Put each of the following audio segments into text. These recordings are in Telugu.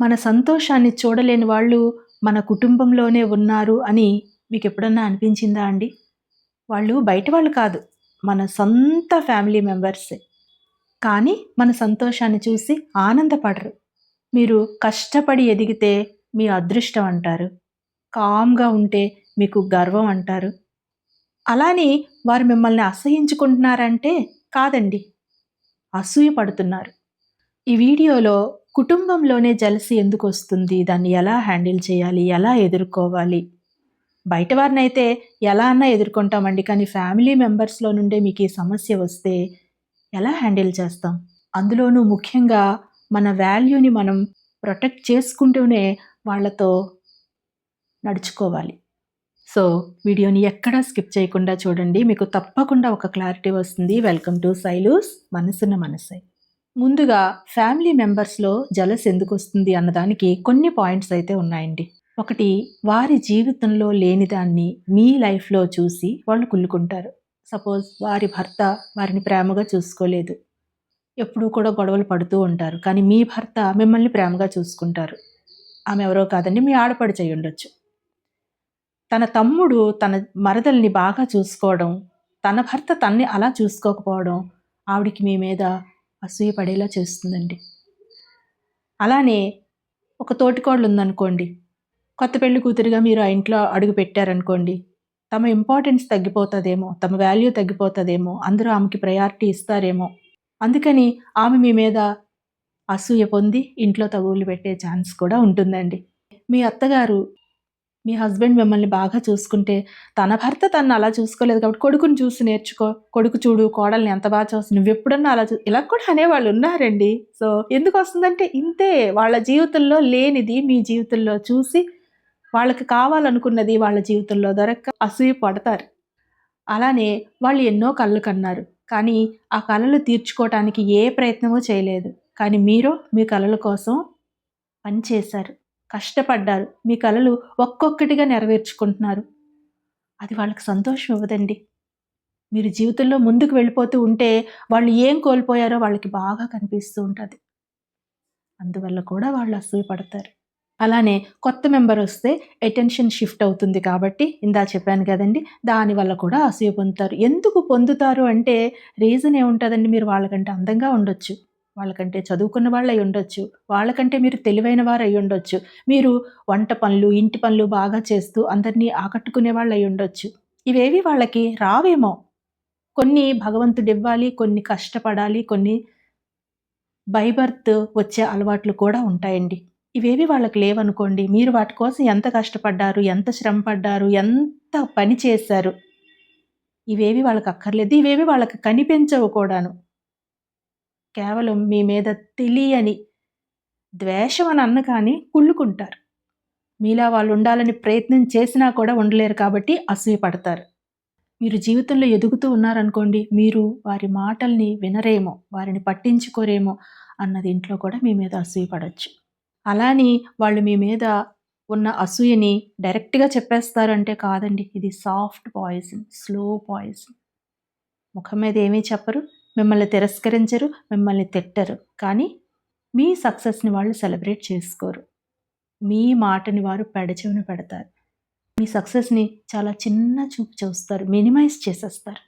మన సంతోషాన్ని చూడలేని వాళ్ళు మన కుటుంబంలోనే ఉన్నారు అని మీకు ఎప్పుడన్నా అనిపించిందా అండి? వాళ్ళు బయట వాళ్ళు కాదు మన సొంత ఫ్యామిలీ మెంబర్సే. కానీ మన సంతోషాన్ని చూసి ఆనందపడరు. మీరు కష్టపడి ఎదిగితే మీ అదృష్టం అంటారు. కామ్గా ఉంటే మీకు గర్వం అంటారు. అలాని వారు మిమ్మల్ని అసహించుకుంటున్నారంటే కాదండి అసూయ పడుతున్నారు. ఈ వీడియోలో కుటుంబంలోనే జలసి ఎందుకు వస్తుంది దాన్ని ఎలా హ్యాండిల్ చేయాలి? ఎలా ఎదుర్కోవాలి? బయట వారినైతే ఎలా అన్నా ఎదుర్కొంటామండి. కానీ ఫ్యామిలీ మెంబర్స్లో నుండే మీకు ఈ సమస్య వస్తే ఎలా హ్యాండిల్ చేస్తాం? అందులోనూ ముఖ్యంగా మన వాల్యూని మనం ప్రొటెక్ట్ చేసుకుంటూనే వాళ్ళతో నడుచుకోవాలి. సో వీడియోని ఎక్కడా స్కిప్ చేయకుండా చూడండి. మీకు తప్పకుండా ఒక క్లారిటీ వస్తుంది. వెల్కమ్ టు సైలూస్. మనసున్న మనసై. ముందుగా ఫ్యామిలీ మెంబర్స్లో జలస్ ఎందుకు వస్తుంది అన్నదానికి కొన్ని పాయింట్స్ అయితే ఉన్నాయండి. ఒకటి వారి జీవితంలో లేనిదాన్ని మీ లైఫ్లో చూసి వాళ్ళు కుళ్ళుకుంటారు. సపోజ్ వారి భర్త వారిని ప్రేమగా చూసుకోలేదు. ఎప్పుడూ కూడా గొడవలు పడుతూ ఉంటారు. కానీ మీ భర్త మిమ్మల్ని ప్రేమగా చూసుకుంటారు. ఆమె ఎవరో కాదండి మీ ఆడపడి చేయి ఉండొచ్చు. తన తమ్ముడు తన మరదల్ని బాగా చూసుకోవడం తన భర్త తన్ని అలా చూసుకోకపోవడం ఆవిడికి మీ మీద అసూయ పడేలా చేస్తుందండి. అలానే ఒక తోటికోళ్ళు ఉందనుకోండి కొత్త పెళ్ళి కూతురిగా మీరు ఆ ఇంట్లో అడుగు పెట్టారనుకోండి తమ ఇంపార్టెన్స్ తగ్గిపోతుందేమో తమ వాల్యూ తగ్గిపోతుందేమో అందరూ ఆమెకి ప్రయారిటీ ఇస్తారేమో. అందుకని ఆమె మీ మీద అసూయ పొంది ఇంట్లో తగులు పెట్టే ఛాన్స్ కూడా ఉంటుందండి. మీ అత్తగారు మీ హస్బెండ్ మిమ్మల్ని బాగా చూసుకుంటే తన భర్త తను అలా చూసుకోలేదు కాబట్టి కొడుకుని చూసి నేర్చుకో. కొడుకు చూడు కోడల్ని ఎంత బాగా చూస్తుంది. నువ్వు ఎప్పుడన్నా అలా చూ ఇలా కూడా అనేవాళ్ళు ఉన్నారండి. సో ఎందుకు వస్తుందంటే ఇంతే వాళ్ళ జీవితంలో లేనిది మీ జీవితంలో చూసి వాళ్ళకి కావాలనుకున్నది వాళ్ళ జీవితంలో దొరక్క అసూయ పడతారు. అలానే వాళ్ళు ఎన్నో కళ్ళు కన్నారు. కానీ ఆ కళలు తీర్చుకోవటానికి ఏ ప్రయత్నమూ చేయలేదు. కానీ మీరు మీ కళల కోసం పనిచేశారు. కష్టపడ్డారు. మీ కళలు ఒక్కొక్కటిగా నెరవేర్చుకుంటున్నారు. అది వాళ్ళకి సంతోషం ఇవ్వదండి. మీరు జీవితంలో ముందుకు వెళ్ళిపోతూ ఉంటే వాళ్ళు ఏం కోల్పోయారో వాళ్ళకి బాగా కనిపిస్తూ ఉంటుంది. అందువల్ల కూడా వాళ్ళు అసూయ పడతారు. అలానే కొత్త మెంబర్ వస్తే అటెన్షన్ షిఫ్ట్ అవుతుంది కాబట్టి ఇందా చెప్పాను కదండి దానివల్ల కూడా అసూయ పొందుతారు. ఎందుకు పొందుతారు అంటే రీజన్ ఏముంటుందండి? మీరు వాళ్ళకంటే అందంగా ఉండొచ్చు. వాళ్ళకంటే చదువుకున్న వాళ్ళు అయి ఉండొచ్చు. వాళ్ళకంటే మీరు తెలివైన వారు అయి ఉండొచ్చు. మీరు వంట పనులు ఇంటి పనులు బాగా చేస్తూ అందరినీ ఆకట్టుకునే వాళ్ళు అయి ఉండొచ్చు. ఇవేవి వాళ్ళకి రావేమో. కొన్ని భగవంతుడు ఇవ్వాలి కొన్ని కష్టపడాలి కొన్ని బైబర్త్ వచ్చే అలవాట్లు కూడా ఉంటాయండి. ఇవేవి వాళ్ళకి లేవనుకోండి మీరు వాటి కోసం ఎంత కష్టపడ్డారు ఎంత శ్రమ పడ్డారు ఎంత పని చేశారు ఇవేవి వాళ్ళకి అక్కర్లేదు. ఇవేవి వాళ్ళకి కనిపించవు కూడాను. కేవలం మీ మీద తెలియని ద్వేషం అని అన్న కానీ కుళ్ళుకుంటారు. మీలా వాళ్ళు ఉండాలని ప్రయత్నం చేసినా కూడా ఉండలేరు కాబట్టి అసూయ పడతారు మీరు జీవితంలో ఎదుగుతూ ఉన్నారనుకోండి మీరు వారి మాటల్ని వినరేమో వారిని పట్టించుకోరేమో అన్నది ఇంట్లో కూడా మీ మీద అసూయ పడవచ్చు అలాని వాళ్ళు మీ మీద ఉన్న అసూయని డైరెక్ట్గా చెప్పేస్తారు అంటే కాదండి ఇది సాఫ్ట్ పాయిజన్ స్లో పాయిజన్. ముఖం మీద ఏమీ చెప్పరు. మిమ్మల్ని తిరస్కరించరు మిమ్మల్ని తిట్టరు. కానీ మీ సక్సెస్ని వాళ్ళు సెలబ్రేట్ చేసుకోరు. మీ మాటని వారు పెడచెవిన పెడతారు. మీ సక్సెస్ని చాలా చిన్న చూపు చూస్తారు మినిమైజ్ చేసేస్తారు.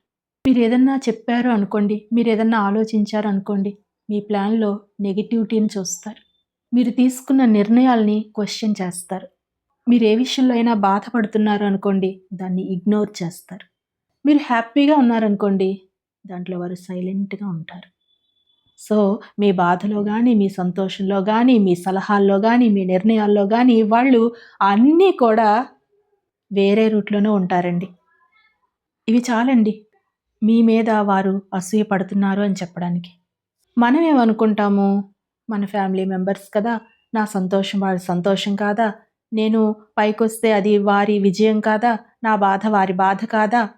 మీరు ఏదన్నా చెప్పారు అనుకోండి మీరు ఏదన్నా ఆలోచించారు అనుకోండి మీ ప్లాన్లో నెగిటివిటీని చూస్తారు. మీరు తీసుకున్న నిర్ణయాల్ని క్వశ్చన్ చేస్తారు. మీరు ఏ విషయంలో అయినా బాధపడుతున్నారు అనుకోండి దాన్ని ఇగ్నోర్ చేస్తారు. మీరు హ్యాపీగా ఉన్నారనుకోండి దాంట్లో వారు సైలెంట్గా ఉంటారు. సో మీ బాధలో కానీ మీ సంతోషంలో కానీ మీ సలహాల్లో కానీ మీ నిర్ణయాల్లో కానీ వాళ్ళు అన్నీ కూడా వేరే రూట్లోనే ఉంటారండి. ఇవి చాలండి. మీ మీద వారు అసూయ పడుతున్నారు అని చెప్పడానికి. మనం ఏమనుకుంటాము మన ఫ్యామిలీ మెంబర్స్ కదా నా సంతోషం వారి సంతోషం కాదా? నేను పైకొస్తే అది వారి విజయం కాదా? నా బాధ వారి బాధ కాదా?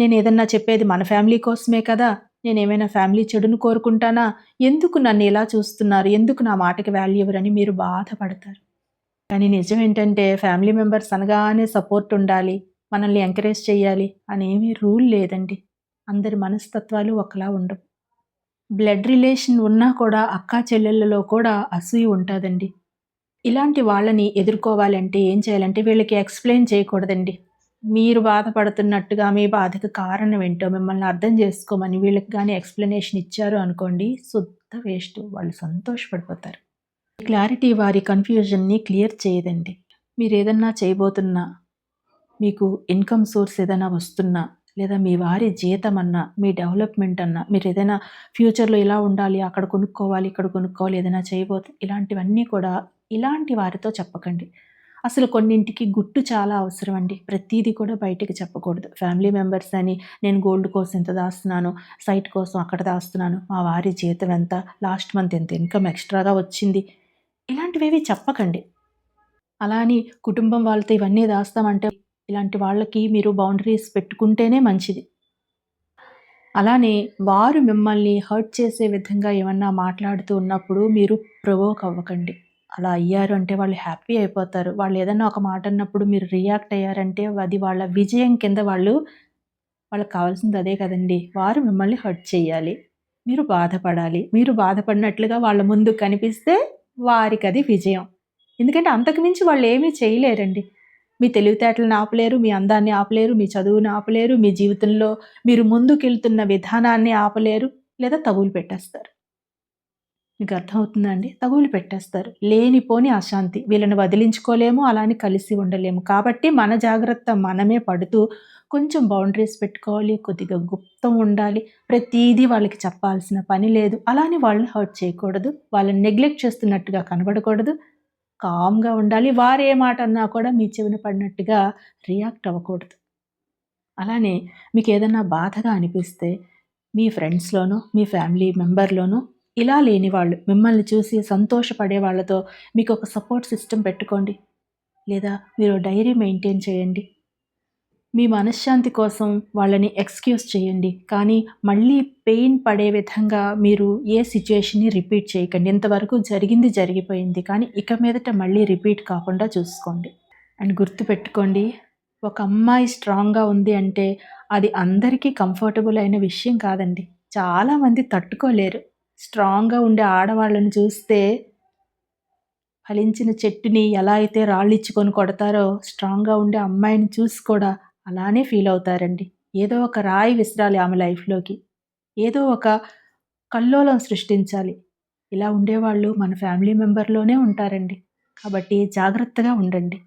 నేను ఏదన్నా చెప్పేది మన ఫ్యామిలీ కోసమే కదా? నేను ఏమైనా ఫ్యామిలీ చెడును కోరుకుంటానా? ఎందుకు నన్ను ఇలా చూస్తున్నారు? ఎందుకు నా మాటకి వాల్యూ ఇవ్వరని మీరు బాధపడతారు. కానీ నిజం ఏంటంటే ఫ్యామిలీ మెంబర్స్ అనగానే సపోర్ట్ ఉండాలి మనల్ని ఎంకరేజ్ చేయాలి అనేమీ రూల్ లేదండి. అందరి మనస్తత్వాలు ఒకలా ఉండవు. బ్లడ్ రిలేషన్ ఉన్నా కూడా అక్కా చెల్లెళ్ళలో కూడా అసూయ ఉంటుందండి. ఇలాంటి వాళ్ళని ఎదుర్కోవాలంటే ఏం చేయాలంటే వీళ్ళకి ఎక్స్‌ప్లెయిన్ చేయకూడదండి. మీరు బాధపడుతున్నట్టుగా మీ బాధకు కారణం ఏంటో మిమ్మల్ని అర్థం చేసుకోమని వీళ్ళకి కానీ ఎక్స్‌ప్లనేషన్ ఇచ్చారు అనుకోండి శుద్ధ వేస్ట్. వాళ్ళు సంతోషపడిపోతారు. క్లారిటీ వారి కన్‌ఫ్యూజన్‌ని క్లియర్ చేయదండి. మీరు ఏదన్నా చేయబోతున్నా, మీకు ఇన్‌కమ్ సోర్స్ ఏదైనా వస్తున్నా, లేదా మీ వారి జీతం అన్నా మీ డెవలప్‌మెంట్ అన్నా, మీరు ఏదైనా ఫ్యూచర్‌లో ఇలా ఉండాలి, అక్కడ కొనుక్కోవాలి, ఇక్కడ కొనుక్కోవాలి, ఏదైనా చేయబోతే ఇలాంటివన్నీ కూడా ఇలాంటి వారితో చెప్పకండి. అసలు కొన్నింటికి గుట్టు చాలా అవసరం అండి. ప్రతీది కూడా బయటికి చెప్పకూడదు. ఫ్యామిలీ మెంబర్స్ అని నేను గోల్డ్ కోసం ఎంత దాస్తున్నాను, సైట్ కోసం అక్కడ దాస్తున్నాను, మా వారి జీతం ఎంత, లాస్ట్ మంత్ ఎంత ఇన్‌కమ్ ఎక్స్‌ట్రాగా వచ్చింది. ఇలాంటివేవి చెప్పకండి. అలా అని కుటుంబం వాళ్ళతో ఇవన్నీ దాస్తామంటే ఇలాంటి వాళ్ళకి మీరు బౌండరీస్ పెట్టుకుంటేనే మంచిది. అలానే వారు మిమ్మల్ని హర్ట్ చేసే విధంగా ఏమన్నా మాట్లాడుతూ ఉన్నప్పుడు మీరు ప్రవోక్ అవ్వకండి. అలా అయ్యారు అంటే వాళ్ళు హ్యాపీ అయిపోతారు. వాళ్ళు ఏదైనా ఒక మాట అన్నప్పుడు మీరు రియాక్ట్ అయ్యారంటే అది వాళ్ళ విజయం కింద వాళ్ళు వాళ్ళకి కావాల్సింది అదే కదండీ! వారు మిమ్మల్ని హర్ట్ చేయాలి. మీరు బాధపడాలి. మీరు బాధపడినట్లుగా వాళ్ళ ముందు కనిపిస్తే వారికి అది విజయం. ఎందుకంటే అంతకు మించి ఏమీ చేయలేరండి. మీ తెలివితేటలను ఆపలేరు, మీ అందాన్ని ఆపలేరు, మీ చదువుని ఆపలేరు, మీ జీవితంలో మీరు ముందుకెళ్తున్న విధానాన్ని ఆపలేరు లేదా తగులు పెట్టేస్తారు. మీకు అర్థమవుతుందా అండి? తగులు పెట్టేస్తారు. లేనిపోని అశాంతి. వీళ్ళని వదిలించుకోలేము, అలా అని కలిసి ఉండలేము. కాబట్టి మన జాగ్రత్త మనమే పడుతూ కొంచెం బౌండరీస్ పెట్టుకోవాలి, కొద్దిగా గుప్తం ఉండాలి. ప్రతీదీ వాళ్ళకి చెప్పాల్సిన పని లేదు. అలా అని వాళ్ళని హర్ట్ చేయకూడదు. వాళ్ళని నెగ్లెక్ట్ చేస్తున్నట్టుగా కనబడకూడదు. కామ్‌గా ఉండాలి. వారు ఏ మాట అన్నా కూడా మీ చెవిన పడినట్టుగా రియాక్ట్ అవ్వకూడదు. అలానే మీకు ఏదన్నా బాధగా అనిపిస్తే మీ ఫ్రెండ్స్లోనూ మీ ఫ్యామిలీ మెంబర్లోనూ ఇలా లేని వాళ్ళు మిమ్మల్ని చూసి సంతోషపడే వాళ్ళతో మీకు ఒక సపోర్ట్ సిస్టమ్ పెట్టుకోండి. లేదా మీరు డైరీ మెయింటైన్ చేయండి. మీ మనశ్శాంతి కోసం వాళ్ళని ఎక్స్‌క్యూజ్ చేయండి. కానీ మళ్ళీ పెయిన్ పడే విధంగా మీరు ఏ సిచ్యుయేషన్ని రిపీట్ చేయకండి. ఇంతవరకు జరిగింది జరిగిపోయింది. కానీ ఇక మీదట మళ్ళీ రిపీట్ కాకుండా చూసుకోండి. అండ్ గుర్తుపెట్టుకోండి ఒక అమ్మాయి స్ట్రాంగ్‌గా ఉంది అంటే అది అందరికీ కంఫర్టబుల్ అయిన విషయం కాదండి. చాలామంది తట్టుకోలేరు. స్ట్రాంగ్‌గా ఉండే ఆడవాళ్ళని చూస్తే ఫలించిన చెట్టుని ఎలా అయితే రాళ్ళిచ్చుకొని కొడతారో స్ట్రాంగ్‌గా ఉండే అమ్మాయిని చూసి కూడా అలానే ఫీల్ అవుతారండి. ఏదో ఒక రాయి విసరాలి ఆమె లైఫ్‌లోకి. ఏదో ఒక కల్లోలం సృష్టించాలి. ఇలా ఉండేవాళ్ళు మన ఫ్యామిలీ మెంబర్‌లోనే ఉంటారండి. కాబట్టి జాగ్రత్తగా ఉండండి.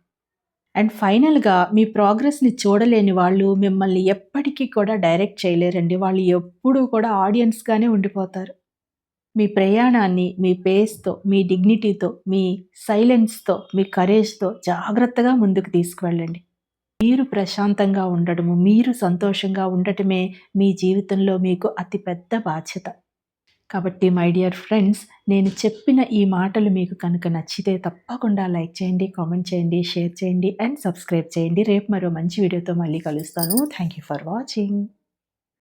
అండ్ ఫైనల్‌గా మీ ప్రోగ్రెస్‌ని చూడలేని వాళ్ళు మిమ్మల్ని ఎప్పటికీ కూడా డైరెక్ట్ చేయలేరండి. వాళ్ళు ఎప్పుడూ కూడా ఆడియన్స్‌గానే ఉండిపోతారు. మీ ప్రయాణాన్ని మీ పేస్‌తో, మీ డిగ్నిటీతో, మీ సైలెన్స్‌తో, మీ కరేజ్‌తో జాగ్రత్తగా ముందుకు తీసుకువెళ్ళండి. మీరు ప్రశాంతంగా ఉండడము, మీరు సంతోషంగా ఉండటమే మీ జీవితంలో మీకు అతిపెద్ద బాధ్యత. కాబట్టి మై డియర్ ఫ్రెండ్స్ నేను చెప్పిన ఈ మాటలు మీకు కనుక నచ్చితే తప్పకుండా లైక్ చేయండి, కామెంట్ చేయండి, షేర్ చేయండి అండ్ సబ్స్క్రైబ్ చేయండి. రేపు మరో మంచి వీడియోతో మళ్ళీ కలుస్తాను. Thank you for watching.